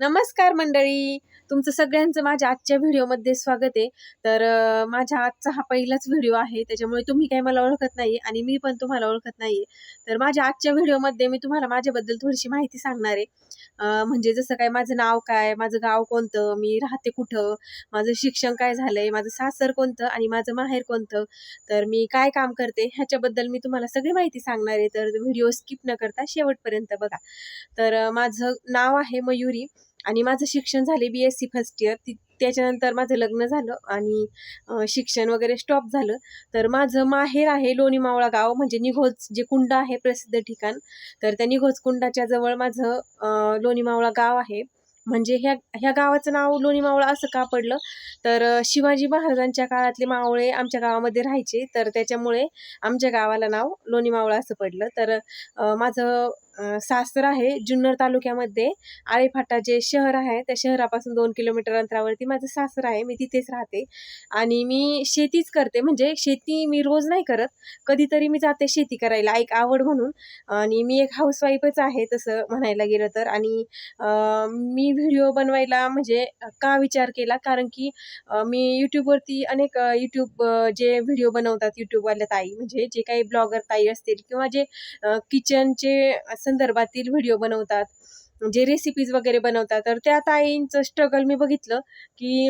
नमस्कार मंडळी. तुमचं सगळ्यांचं माझ्या आजच्या व्हिडिओमध्ये स्वागत आहे. तर माझ्या आजचा हा पहिलाच व्हिडिओ आहे. त्याच्यामुळे तुम्ही काही मला ओळखत नाही आणि मी पण तुम्हाला ओळखत नाही तर माझ्या आजच्या व्हिडिओमध्ये मी तुम्हाला माझ्याबद्दल थोडीशी माहिती सांगणार आहे. म्हणजे जसं काय माझं नाव काय माझं गाव कोणतं मी राहते कुठं माझं शिक्षण काय झालंय माझं सासर कोणतं आणि माझं माहेर कोणतं तर मी काय काम करते ह्याच्याबद्दल मी तुम्हाला सगळी माहिती सांगणार आहे. तर व्हिडिओ स्किप न करता शेवटपर्यंत बघा. तर माझं नाव आहे मयुरी. आणि माझं शिक्षण झाले B S C first year ती त्याच्यानंतर माझं लग्न झालं आणि शिक्षण वगैरे स्टॉप झालं. तर माझं माहेर आहे लोणी मावळा गाव म्हणजे निघोज जे कुंड आहे प्रसिद्ध ठिकाण. तर त्या निघोज कुंडाच्या जवळ माझं लोणी मावळा गाव आहे. म्हणजे ह्या ह्या गावाचं नाव लोणी मावळा असं का पडलं? तर शिवाजी महाराजांच्या काळातले मावळे आमच्या गावामध्ये राहायचे. तर त्याच्यामुळे आमच्या गावाला नाव लोणी मावळा असं पडलं. तर माझं सासर आहे जुन्नर तालुक्यामध्ये. आळेफाटा जे शहर आहे त्या शहरापासून दोन किलोमीटर अंतरावरती माझं सासर आहे. मी तिथेच राहते. आणि मी शेतीच करते. म्हणजे शेती मी रोज नाही करत. कधीतरी मी जाते शेती करायला. एक आवड म्हणून. आणि मी एक हाऊसवाईफच आहे तसं म्हणायला गेलं तर. आणि मी व्हिडिओ बनवायला म्हणजे का विचार केला? कारण की मी यूट्यूबवरती अनेक यूट्यूब जे व्हिडिओ बनवतात यूट्यूबवाल्या ताई. म्हणजे जे काही ब्लॉगर ताई असतील किंवा जे किचनचे संदर्भातील व्हिडिओ बनवतात जे रेसिपीज वगैरे बनवतात. तर त्या ताईंचं स्ट्रगल मी बघितलं की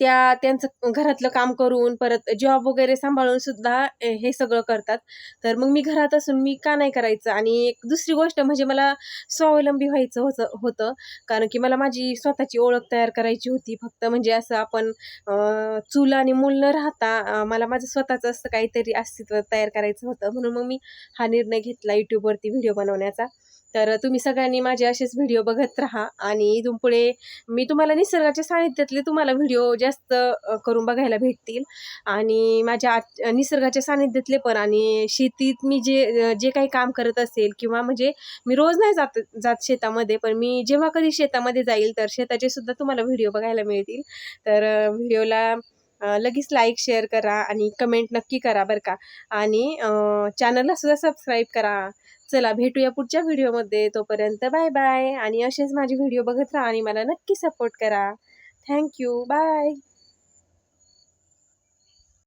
त्या त्यांचं घरातलं काम करून परत जॉब वगैरे सांभाळून सुद्धा हे सगळं करतात. तर मग मी घरात असून मी का नाही करायचं? आणि एक दुसरी गोष्ट म्हणजे मला स्वावलंबी व्हायचं होतं होतं. कारण की मला माझी स्वतःची ओळख तयार करायची होती. फक्त म्हणजे असं आपण चूल आणि मूल न राहता मला माझं स्वतःचं असं काहीतरी अस्तित्व तयार करायचं होतं. म्हणून मग मी हा निर्णय घेतला यूट्यूबवरती व्हिडिओ बनवण्याचा. तर तुम्ही सगळ्यांनी माझे असेच व्हिडिओ बघत राहा आणि इथून पुढे मी तुम्हाला निसर्गाच्या सानिध्यातले तुम्हाला व्हिडिओ जास्त करून बघायला भेटतील. आणि माझ्या आत निसर्गाच्या सानिध्यातले पण आणि शेतीत मी जे जे काही काम करत असेल किंवा म्हणजे मी रोज नाही जात जात शेतामध्ये पण मी जेव्हा कधी शेतामध्ये जाईल तर शेताचे सुद्धा तुम्हाला व्हिडिओ बघायला मिळतील. तर व्हिडिओला लगेच लाईक शेअर करा आणि कमेंट नक्की करा बरं का. आणि चॅनलला सुद्धा सबस्क्राईब करा. चला भेटूया पुढच्या व्हिडिओमध्ये. तोपर्यंत बाय बाय. आणि असेच माझे व्हिडिओ बघत राहा आणि मला नक्की सपोर्ट करा. Thank you bye